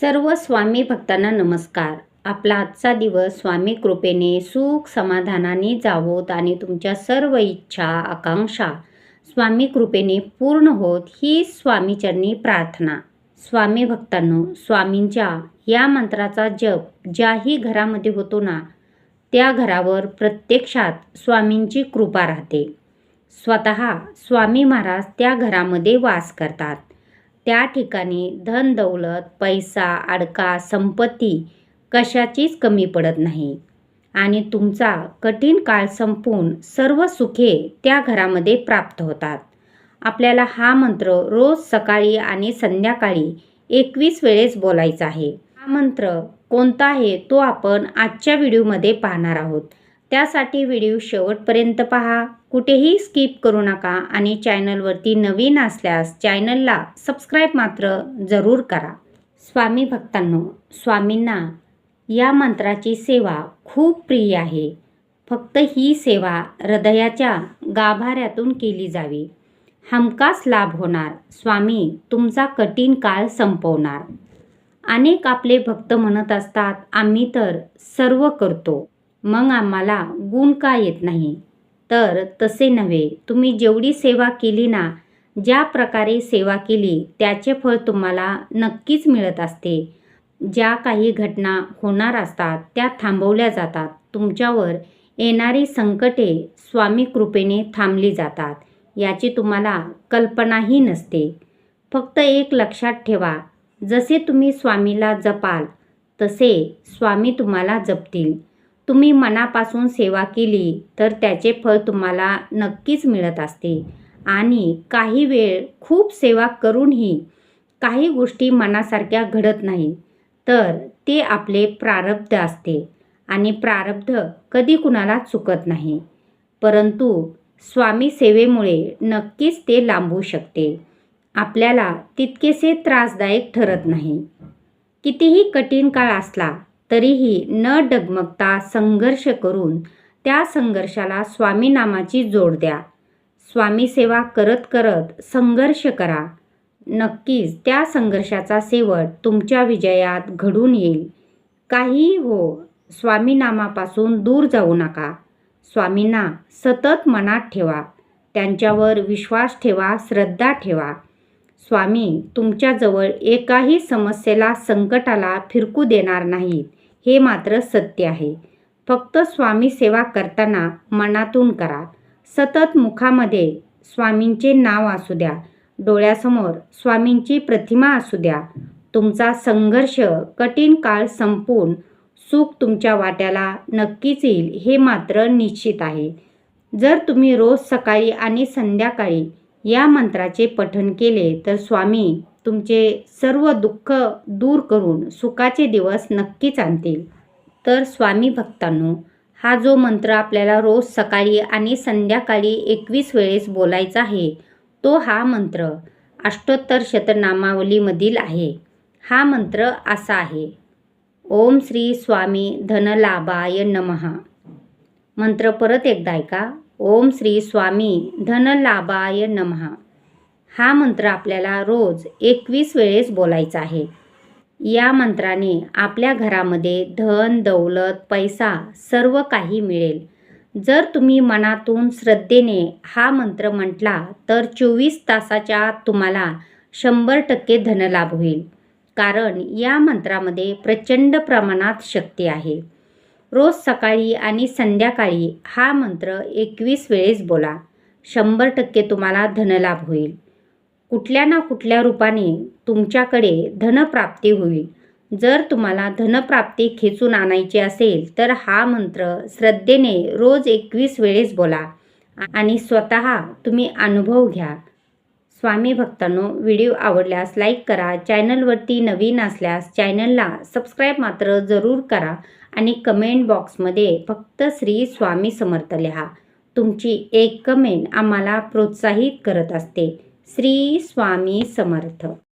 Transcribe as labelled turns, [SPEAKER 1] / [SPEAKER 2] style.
[SPEAKER 1] सर्व स्वामी भक्तांना नमस्कार. आपला आजचा दिवस स्वामी कृपेने सुख समाधानाने जावोत आणि तुमच्या सर्व इच्छा आकांक्षा स्वामी कृपेने पूर्ण होत ही स्वामीचरणी प्रार्थना. स्वामी भक्तांनो स्वामींच्या या मंत्राचा जप ज्याही घरामध्ये होतो ना त्या घरावर प्रत्यक्षात स्वामींची कृपा राहते. स्वतः स्वामी महाराज त्या घरामध्ये वास करतात. त्या ठिकाणी धन दौलत पैसा अडका संपत्ती कशाचीच कमी पडत नाही. आणि तुमचा कठीण काळ संपून सर्व सुखे त्या घरामध्ये प्राप्त होतात. आपल्याला हा मंत्र रोज सकाळी आणि संध्याकाळी एकवीस वेळेस बोलायचा आहे. हा मंत्र कोणता आहे तो आपण आजच्या व्हिडिओमध्ये पाहणार आहोत. त्यासाठी व्हिडिओ शेवटपर्यंत पहा. कुठेही स्किप करू नका आणि चॅनलवरती नवीन असल्यास चॅनलला सबस्क्राईब मात्र जरूर करा. स्वामी भक्तांनो स्वामींना या मंत्राची सेवा खूप प्रिय आहे. फक्त ही सेवा हृदयाच्या गाभाऱ्यातून केली जावी. हमखास लाभ होणार. स्वामी तुमचा कठीण काळ संपवणार. अनेक आपले भक्त म्हणत असतात आम्ही तर सर्व करतो. मग आम्हाला गुण का येत नाही? तर तसे नव्हे. तुम्ही जेवढी सेवा केली ना ज्या प्रकारे सेवा केली त्याचे फळ तुम्हाला नक्कीच मिळत असते. ज्या काही घटना होणार असतात त्या थांबवल्या जातात. तुमच्यावर येणारी संकटे स्वामी कृपेने थांबली जातात. याची तुम्हाला कल्पनाही नसते. फक्त एक लक्षात ठेवा. जसे तुम्ही स्वामीला जपाल तसे स्वामी तुम्हाला जपतील. तुम्ही मनापासून सेवा केली तर त्याचे फळ तुम्हाला नक्कीच मिळत असते. आणि काही वेळ खूप सेवा करूनही काही गोष्टी मनासारख्या घडत नाही तर ते आपले प्रारब्ध असते. आणि प्रारब्ध कधी कुणाला चुकत नाही. परंतु स्वामी सेवेमुळे नक्कीच ते लांबू शकते. आपल्याला तितकेसे त्रासदायक ठरत नाही. कितीही कठीण काळ असला तरीही न डगमगता संघर्ष करून त्या संघर्षाला स्वामी नामाची जोड द्या. स्वामी सेवा करत करत संघर्ष करा. नक्कीच त्या संघर्षाचा शेवट तुमच्या विजयात घडून येईल. काही हो स्वामी नामापासून दूर जाऊ नका. स्वामींना सतत मनात ठेवा. त्यांच्यावर विश्वास ठेवा श्रद्धा ठेवा. स्वामी तुमच्याजवळ एकाही समस्येला संकटाला फिरकू देणार नाहीत. हे मात्र सत्य आहे. फक्त स्वामी सेवा करताना मनातून करा. सतत मुखामध्ये स्वामींचे नाव असू द्या. डोळ्यासमोर स्वामींची प्रतिमा असू द्या. तुमचा संघर्ष कठीण काळ संपून सुख तुमच्या वाट्याला नक्कीच येईल हे मात्र निश्चित आहे. जर तुम्ही रोज सकाळी आणि संध्याकाळी या मंत्राचे पठण केले तर स्वामी तुमचे सर्व दुःख दूर करून सुखाचे दिवस नक्कीच आणतील. तर स्वामी भक्तांनो हा जो मंत्र आपल्याला रोज सकाळी आणि संध्याकाळी एकवीस वेळेस बोलायचा आहे तो हा मंत्र अष्टोत्तर शतनामावलीमधील आहे. हा मंत्र असा आहे. ओम श्री स्वामी धनलाभाय नमहा मंत्र परत एकदा ऐका. ओम श्री स्वामी धनलाभाय नमहा हा मंत्र आपल्याला रोज एकवीस वेळेस बोलायचा आहे. या मंत्राने आपल्या घरामध्ये धन दौलत पैसा सर्व काही मिळेल. जर तुम्ही मनातून श्रद्धेने हा मंत्र म्हटला तर चोवीस तासाच्या तुम्हाला शंभर टक्के धनलाभ होईल. कारण या मंत्रामध्ये प्रचंड प्रमाणात शक्ती आहे. रोज सकाळी आणि संध्याकाळी हा मंत्र एकवीस वेळेस बोला. शंभर टक्के तुम्हाला धनलाभ होईल. कुठल्या ना कुठल्या रूपाने तुमच्याकडे धनप्राप्ती होईल. जर तुम्हाला धनप्राप्ती खेचून आणायची असेल तर हा मंत्र श्रद्धेने रोज एकवीस वेळेस बोला आणि स्वतः तुम्ही अनुभव घ्या. स्वामी भक्तांनो व्हिडिओ आवडल्यास लाईक करा चॅनलवरती नवीन असल्यास चॅनलला सबस्क्राईब मात्र जरूर करा आणि कमेंट बॉक्समध्ये फक्त श्री स्वामी समर्थ लिहा. तुमची एक कमेंट आम्हाला प्रोत्साहित करत असते. श्री स्वामी समर्थ.